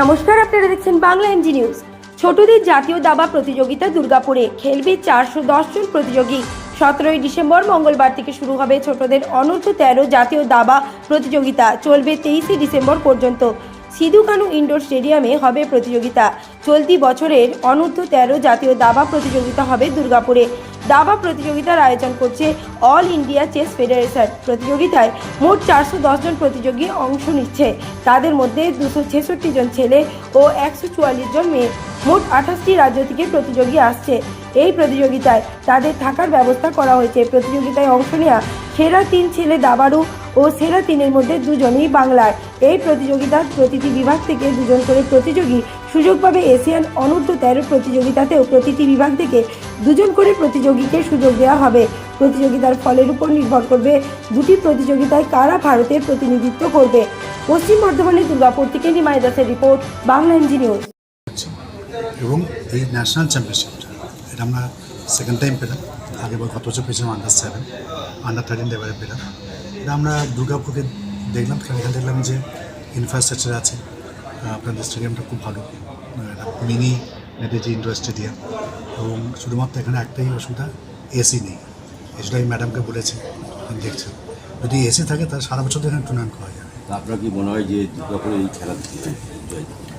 নমস্কার, আপনারা দেখছেন বাংলা এমজি নিউজ। ছোটদের জাতীয় দাবা প্রতিযোগিতা দুর্গাপুরে, খেলবে চারশো দশ জন প্রতিযোগী। সতেরোই ডিসেম্বর মঙ্গলবার থেকে শুরু হবে ছোটদের অনূর্ধ্ব তেরো জাতীয় দাবা প্রতিযোগিতা। চলবে তেইশে ডিসেম্বর পর্যন্ত। সিধু কানু ইনডোর স্টেডিয়ামে হবে প্রতিযোগিতা। চলতি বছরের অনূর্ধ্ব তেরো জাতীয় দাবা প্রতিযোগিতা হবে দুর্গাপুরে। দাবা প্রতিযোগিতার আয়োজন করছে অল ইন্ডিয়া চেস ফেডারেশন। প্রতিযোগিতায় মোট চারশো জন প্রতিযোগী অংশ নিচ্ছে। তাদের মধ্যে দুশো ছেষট্টি জন ছেলে ও একশো চুয়াল্লিশ জন মেয়ে। মোট আঠাশটি রাজ্য থেকে প্রতিযোগী আসছে। এই প্রতিযোগিতায় তাদের থাকার ব্যবস্থা করা হয়েছে। প্রতিযোগিতায় অংশ নেওয়া সেরা তিন ছেলে দাবাড়ু ও সেরা তিনের মধ্যে দুজনেই বাংলার। এই প্রতিযোগিতার প্রতিটি বিভাগ থেকে দুজন করে প্রতিযোগী সুযোগ পাবে এশিয়ান অনূর্ধ্ব তেরো প্রতিযোগিতাতেও প্রতিটি বিভাগ থেকে দুজন করে প্রতিযোগীকে সুযোগ দেওয়া হবে। প্রতিযোগিতার ফলের উপর নির্ভর করবে দুটি প্রতিযোগিতায় কারা ভারতের প্রতিনিধিত্ব করবে। পশ্চিম বর্ধমানের দুর্গাপুর থেকে নিমাই দাসের রিপোর্ট, বাংলা এনজি নিউজ। এবং এই ন্যাশনাল চ্যাম্পিয়নশিপটা এটা আমরা সেকেন্ড টাইম পেলাম। আগে গত বছর পেয়েছিলাম আন্ডার সেভেন আন্ডার থার্টিন এবারে পেলাম। এটা আমরা দুর্গাপুরকে দেখলাম এখানে দেখলাম যে ইনফ্রাস্ট্রাকচার আছে আপনাদের স্টেডিয়ামটা খুব ভালো। মিনি নেটেজি ইন্ডোর স্টেডিয়াম। এবং শুধুমাত্র এখানে একটাই অসুবিধা এসি নেই। এসটা আমি ম্যাডামকে বলেছি দেখছেন। যদি এসি থাকে তাহলে সারা বছর এখানে টুর্নামেন্ট করা যাবে। আপনার কি মনে হয় যে দুর্গাপুরে এই খেলা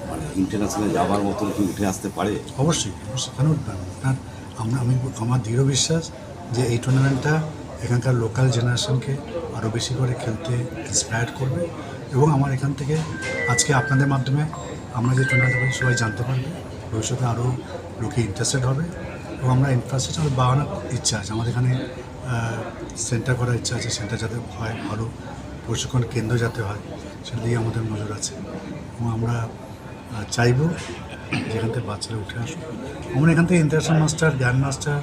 মানে ইন্টারন্যাশনাল যাওয়ার মতন কি উঠে আসতে পারে? অবশ্যই অবশ্যই কেন আপনার আমরা আমি আমার দৃঢ় বিশ্বাস যে এই টুর্নামেন্টটা এখানকার লোকাল জেনারেশনকে আরও বেশি করে খেলতে ইন্সপায়ার করবে। এবং আমার এখান থেকে আজকে আপনাদের মাধ্যমে আমরা যে টুর্নামেন্টটা করি সবাই জানতে পারবে। ভবিষ্যতে আরও লোকে ইন্টারেস্টেড হবে। এবং আমরা ইনফ্রাস্ট্রাকচার বাড়ানোর ইচ্ছা আছে। আমাদের এখানে সেন্টার করার ইচ্ছা আছে। সেন্টার যাতে হয় ভালো প্রশিক্ষণ কেন্দ্র যাতে হয় সেটা দিয়ে আমাদের নজর আছে। এবং আমরা চাইব যেখান থেকে বাচ্চারা উঠে আসুক। আমরা এখান থেকে international master grand master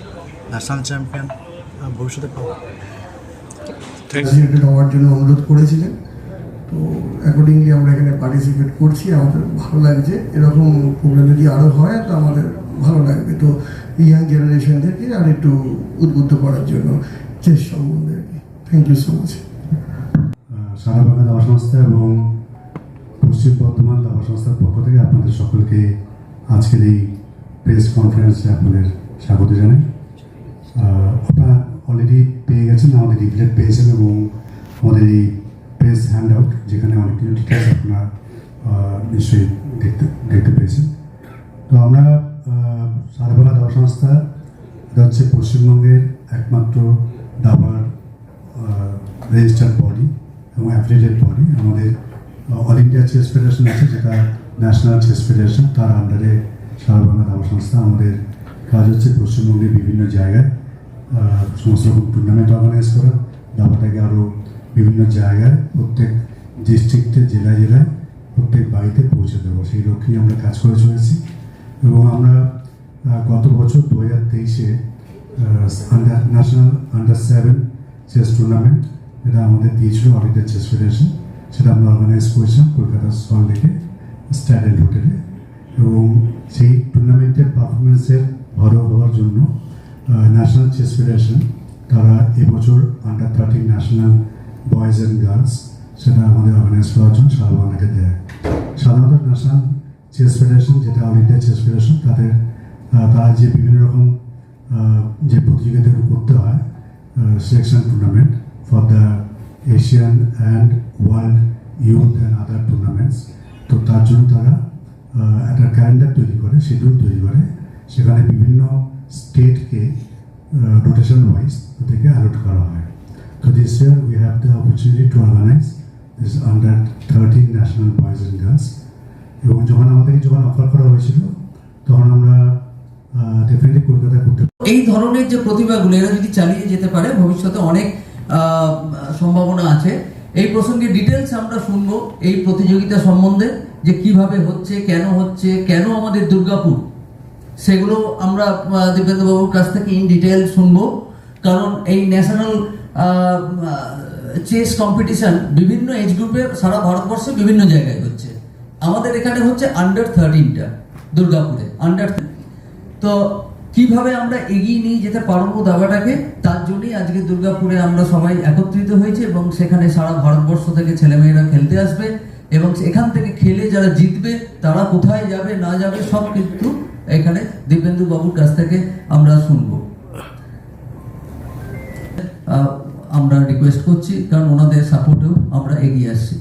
national champion ভবিষ্যতে পাবো। সার্টিফিকেট হওয়ার জন্য অনুরোধ করেছিলেন। তো অ্যাকর্ডিংলি আমরা এখানে পার্টিসিপেট করছি। আমাদের ভালো লাগছে। এরকম প্রোগ্রাম যদি আরও হয়, তো আমাদের ভালো লাগবে। তো ইয়াং জেনারেশনদেরকে আর একটু উদ্বুদ্ধ করার জন্য চেস সম্বন্ধে আর কি থ্যাংক ইউ সো মাচ সারা বাংলা দাবা সংস্থা এবং পশ্চিম বর্ধমান দাবা সংস্থার পক্ষ থেকে আপনাদের সকলকে আজকের এই প্রেস কনফারেন্সে আপনাদের স্বাগত জানাই। আপনারা অলরেডি পেয়ে গেছেন, আমাদের রিপ্লেট পেয়েছেন এবং আমাদের এই যেখানে অনেক কিছু ডিটেলস আপনারা নিশ্চয়ই দেখতে দেখতে পেয়েছেন। তো আমরা আহ, সারা দাবা সংস্থা এটা হচ্ছে পশ্চিমবঙ্গের একমাত্র দাবার রেজিস্টার্ড বডি এবং অ্যাফিলিয়েটেড বডি আমাদের অল ইন্ডিয়া চেস ফেডারেশন আছে যেটা ন্যাশনাল চেস ফেডারেশন তার আন্ডারে সারা বাংলা দাবা সংস্থা। আমাদের কাজ হচ্ছে পশ্চিমবঙ্গের বিভিন্ন জায়গায় সমস্ত রকম টুর্নামেন্ট অর্গানাইজ করা। দাবাটাকে আরও বিভিন্ন জায়গায় প্রত্যেক ডিস্ট্রিক্টে জেলায় জেলায় প্রত্যেক বাড়িতে পৌঁছে দেবো। সেই লক্ষ্যেই আমরা কাজ করে চলেছি। এবং আমরা গত বছর দু হাজার তেইশে under national under seven chess tournament যেটা আমাদের দিয়েছিল অল ইন্ডিয়া চেস ফেডারেশন সেটা আমরা অর্গানাইজ করেছিলাম কলকাতার সল লেকে স্ট্যান্ডার্ড হোটেলে এবং সেই টুর্নামেন্টের পারফরমেন্সের ভালো হওয়ার জন্য ন্যাশনাল চেস ফেডারেশন তারা এবছর under thirteen national boys and girls সেটা আমাদের অর্গানাইজ করার জন্য সারা বাংলাকে দেয়। সাধারণত ন্যাশনাল চেস ফেডারেশন, যেটা অল ইন্ডিয়া চেস ফেডারেশন তাদের তারা যে বিভিন্ন রকম যে প্রতিযোগিতাগুলো করতে হয় selection tournament for the Asian and world youth and other tournaments তো তার জন্য তারা একটা ক্যালেন্ডার তৈরি করে শিডিউল তৈরি করে, সেখানে বিভিন্ন স্টেটকে রোটেশন ওয়াইজ থেকে অ্যালট করা হয়। তো this year we have the opportunity to organize this under thirteen national boys and girls এবং যখন আমাদেরকে যখন অফার করা হয়েছিল তখন আমরা ডেফিনেটলি কলকাতায় করতে এই ধরনের যে প্রতিভাগুলো এরা যদি চালিয়ে যেতে পারে ভবিষ্যতে অনেক সম্ভাবনা আছে। এই প্রসঙ্গে ডিটেলস আমরা শুনব এই প্রতিযোগিতা সম্বন্ধে যে কীভাবে হচ্ছে কেন হচ্ছে কেন আমাদের দুর্গাপুর? সেগুলো আমরা আহ, দিব্যেন্দুবাবুর কাছ থেকে ইন ডিটেল শুনব। কারণ এই ন্যাশনাল চেস কম্পিটিশন বিভিন্ন এজ গ্রুপে সারা ভারতবর্ষে বিভিন্ন জায়গায় হচ্ছে। আমাদের এখানে হচ্ছে আন্ডার থার্টিনটা দুর্গাপুরে আন্ডার তো কীভাবে আমরা এগিয়ে নিয়ে যেতে পারব দাবাটাকে? তার জন্যই আজকে দুর্গাপুরে আমরা সবাই একত্রিত হয়েছে এবং সেখানে সারা ভারতবর্ষ থেকে ছেলেমেয়েরা খেলতে আসবে এবং এখান থেকে খেলে যারা জিতবে, তারা কোথায় যাবে, না যাবে, সব কিন্তু এখানে দিব্যেন্দু বাবুর কাছ থেকে আমরা শুনব। আমরা রিকোয়েস্ট করছি কারণ ওনাদের সাপোর্টেও আমরা এগিয়ে আসছি।